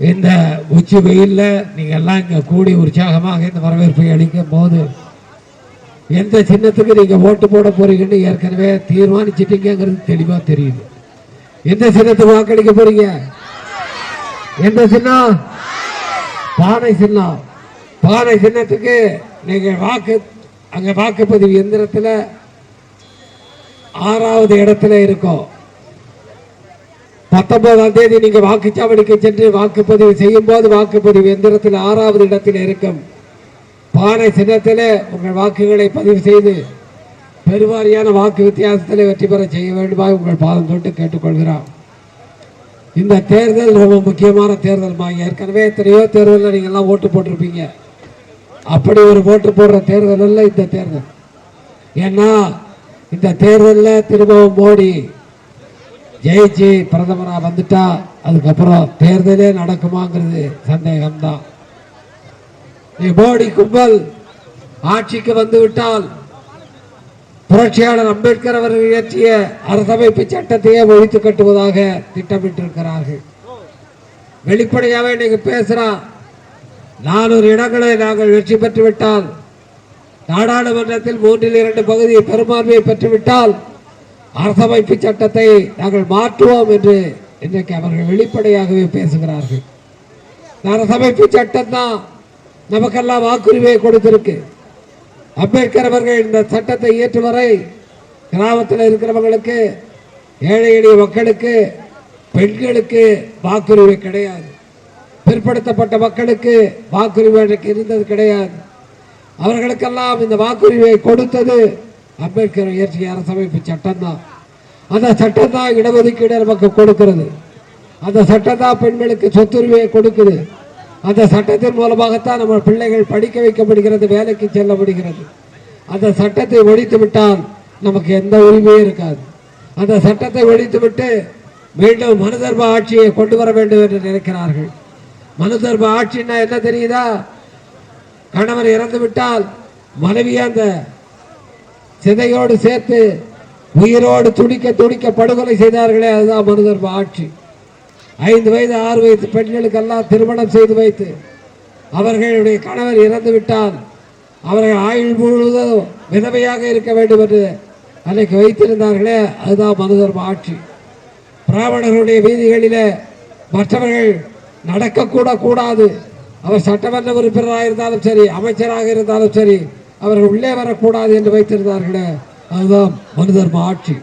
இந்த உச்சி வெயில்ல நீங்கள் எல்லாம் இங்கே கூடி உற்சாகமாக இந்த வரவேற்பை அளிக்கும் போது எந்த சின்னத்துக்கு நீங்கள் ஓட்டு போட போகிறீங்கன்னு ஏற்கனவே தீர்மானிச்சிட்டீங்கிறது தெளிவாக தெரியுது. எந்த சின்னத்துக்கு வாக்களிக்க போறீங்க? எந்த சின்னம்? பானை சின்னம். பானை சின்னத்துக்கு நீங்கள் வாக்கு அங்கே வாக்குப்பதிவு எந்திரத்தில் ஆறாவது இடத்துல இருக்கும். பத்தொன்பதாம் தேதி நீங்க வாக்குச்சாவடிக்கு சென்று வாக்குப்பதிவு செய்யும் போது வாக்குப்பதிவு எந்திரத்தில் ஆறாவது இடத்தில் இருக்கும். பானை சின்னத்தில் உங்கள் வாக்குகளை பதிவு செய்து பெருவாரியான வாக்கு வித்தியாசத்தில் வெற்றி பெற செய்ய வேண்டுமாக உங்கள் பாதம் தொட்டு கேட்டுக்கொள்கிறார் இந்த தேர்தல் ரொம்ப முக்கியமான தேர்தல்மா ஏற்கனவே எத்தனையோ தேர்தலில் நீங்கள் எல்லாம் ஓட்டு போட்டிருப்பீங்க. அப்படி ஒரு ஓட்டு போடுற தேர்தல் அல்ல இந்த தேர்தல். ஏன்னா இந்த தேர்தலில் திரும்பவும் மோடி ஜெயிச்சு பிரதமராக வந்துட்டா அதுக்கப்புறம் தேர்தலே நடக்குமாங்கிறது சந்தேகம்தான். நீ மோடி கும்பல் ஆட்சிக்கு வந்துவிட்டால் புரட்சியாளர் அம்பேத்கர் அவர்கள் இயற்றிய அரசமைப்பு சட்டத்தையே ஒழித்து கட்டுவதாக திட்டமிட்டிருக்கிறார்கள். வெளிப்படையாகவே இன்னைக்கு பேசுறான் நானூறு இடங்களை நாங்கள் வெற்றி பெற்றுவிட்டால் நாடாளுமன்றத்தில் மூன்றில் இரண்டு பகுதியை பெரும்பான்மையை பெற்றுவிட்டால் அரசமைப்பு சட்டத்தை நாங்கள் மாற்றுவோம் என்று இன்றைக்கு அவர்கள் வெளிப்படையாகவே பேசுகிறார்கள். அரசமைப்பு சட்டம் தான் நமக்கெல்லாம் வாக்குரிமையை கொடுத்திருக்கு. அம்பேத்கர் அவர்கள் இந்த சட்டத்தை இயற்று வரை கிராமத்தில் இருக்கிறவங்களுக்கு ஏழை எளிய மக்களுக்கு பெண்களுக்கு வாக்குரிமை கிடையாது. பிற்படுத்தப்பட்ட மக்களுக்கு வாக்குரிமை இருந்தது கிடையாது. அவர்களுக்கெல்லாம் இந்த வாக்குரிமையை கொடுத்தது அம்பேத்கர் இயற்றிய அரசமைப்பு சட்டம் தான் அந்த சட்டம் தான் இடஒதுக்கீடு நமக்கு கொடுக்கிறது. அந்த சட்டம் தான் பெண்களுக்கு சொத்துரிமையை கொடுக்குது. அந்த சட்டத்தின் மூலமாகத்தான் நம்ம பிள்ளைகள் படிக்க வைக்கப்படுகிறது வேலைக்கு செல்ல முடிகிறது அந்த சட்டத்தை ஒழித்து விட்டால் நமக்கு எந்த உரிமையும் இருக்காது. அந்த சட்டத்தை ஒழித்து விட்டு மீண்டும் மனுதர்ம ஆட்சியை கொண்டு வர வேண்டும் என்று நினைக்கிறார்கள். மனுதர்ம ஆட்சின்னா என்ன தெரியுதா? கணவர் இறந்து விட்டால் மனைவியை அந்த சிதையோடு சேர்த்து உயிரோடு துடிக்க துடிக்க படுகொலை செய்தார்களே அதுதான் மனுதர்ம ஆட்சி. ஐந்து வயது ஆறு வயது பெண்களுக்கெல்லாம் திருமணம் செய்து வைத்து அவர்களுடைய கணவர் இறந்து விட்டால் அவர்கள் ஆயுள் முழுவதும் விதவையாக இருக்க வேண்டும் என்று அன்னைக்கு வைத்திருந்தார்களே அதுதான் மனுதர்ம ஆட்சி. பிராமணர்களுடைய வீதிகளிலே மற்றவர்கள் நடக்கக்கூட கூடாது அவர் சட்டமன்ற உறுப்பினராக இருந்தாலும் சரி அமைச்சராக இருந்தாலும் சரி அவர்கள் உள்ளே வரக்கூடாது என்று வைத்திருந்தார்களே. அதுதான் மனுதர்ம ஆட்சி.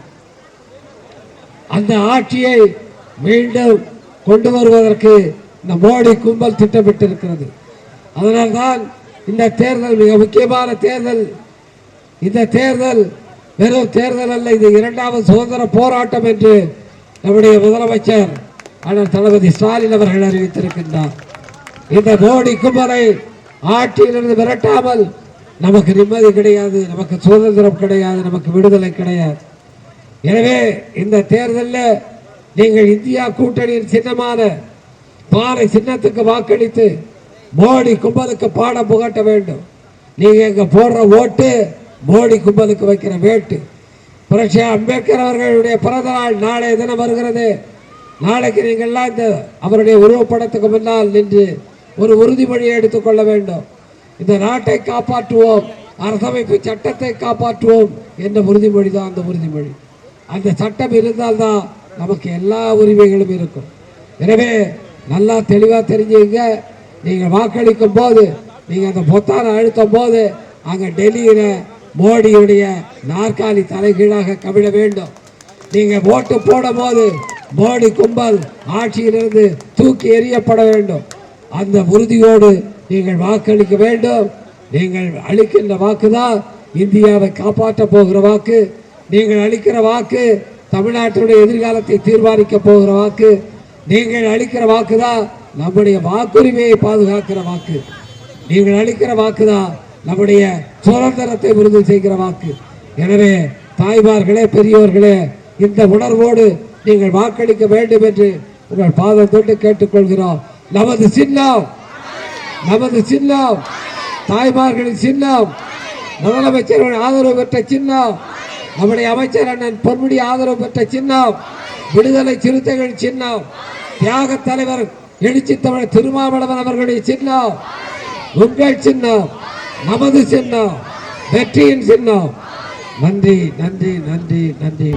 அந்த ஆட்சியை மீண்டும் கொண்டு வருவதற்கு இந்த மோடி கும்பல் திட்டமிட்டிருக்கிறது. அதனால்தான் இந்த தேர்தல் மிக முக்கியமான தேர்தல். இந்த தேர்தல் வெறும் தேர்தல் அல்ல இது இரண்டாவது சுதந்திர போராட்டம் என்று நம்முடைய முதலமைச்சர் அண்ணன் தளபதி ஸ்டாலின் அவர்கள் அறிவித்திருக்கின்றார். இந்த மோடி கும்பலை ஆட்சியிலிருந்து விரட்டாமல் நமக்கு நிம்மதி கிடையாது நமக்கு சுதந்திரம் கிடையாது நமக்கு விடுதலை கிடையாது. எனவே இந்த தேர்தலில் நீங்கள் இந்தியா கூட்டணியின் சின்னமான பாறை சின்னத்துக்கு வாக்களித்து மோடி கும்பலுக்கு பாடம் புகட்ட வேண்டும். நீங்கள் இங்கே போடுற ஓட்டு மோடி கும்பலுக்கு வைக்கிற வேட்டு. புரட்சி அம்பேத்கர் அவர்களுடைய பிறந்த நாள் நாளைய தினம் வருகிறது. நாளைக்கு நீங்கள் எல்லாம் இந்த அவருடைய உருவப்படத்துக்கு முன்னால் நின்று ஒரு உறுதிமொழியை எடுத்துக்கொள்ள வேண்டும். இந்த நாட்டை காப்பாற்றுவோம். அரசமைப்பு சட்டத்தை காப்பாற்றுவோம் என்ற உறுதிமொழி தான் அந்த உறுதிமொழி. அந்த சட்டம் இருந்தால்தான் நமக்கு எல்லா உரிமைகளும் இருக்கும். எனவே நல்லா தெளிவாக தெரிஞ்சுங்க. நீங்கள் வாக்களிக்கும் போது நீங்கள் அந்த பொத்தானை அழுத்தும் போது அங்கே டெல்லியில் மோடியுடைய நாற்காலி தலைகீழாக கவிழ வேண்டும். நீங்கள் ஓட்டு போடும் போது மோடி கும்பல் ஆட்சியிலிருந்து தூக்கி எறியப்பட வேண்டும். அந்த உறுதியோடு நீங்கள் வாக்களிக்க வேண்டும். நீங்கள் அளிக்கின்ற வாக்குதான் இந்தியாவை காப்பாற்ற போகிற வாக்கு. நீங்கள் அளிக்கிற வாக்கு தமிழ்நாட்டுடைய எதிர்காலத்தை தீர்மானிக்க போகிற வாக்கு. நீங்கள் அளிக்கிற வாக்குதான் நம்முடைய வாக்குரிமையை பாதுகாக்கிற வாக்கு. நீங்கள் அளிக்கிற வாக்குதான் நம்முடைய சுதந்திரத்தை உறுதி செய்கிற வாக்கு. எனவே தாய்மார்களே பெரியோர்களே இந்த உணர்வோடு நீங்கள் வாக்களிக்க வேண்டும் என்று உங்கள் பாதம் தொட்டு கேட்டுக்கொள்கிறோம். நமது சின்னம் நமது சின்னம் தாய்மார்களின் சின்னம் முதலமைச்சருடைய ஆதரவு பெற்ற சின்னம் நம்முடைய அமைச்சர் அண்ணன் பொன்முடி ஆதரவு பெற்ற சின்னம் விடுதலை சிறுத்தைகள் சின்னம் தியாக தலைவர் எழுச்சி தமிழர் திருமாவளவன் அவர்களுடைய சின்னம் உங்கள் சின்னம் நமது சின்னம் வெற்றியின் சின்னம். நன்றி நன்றி நன்றி நன்றி.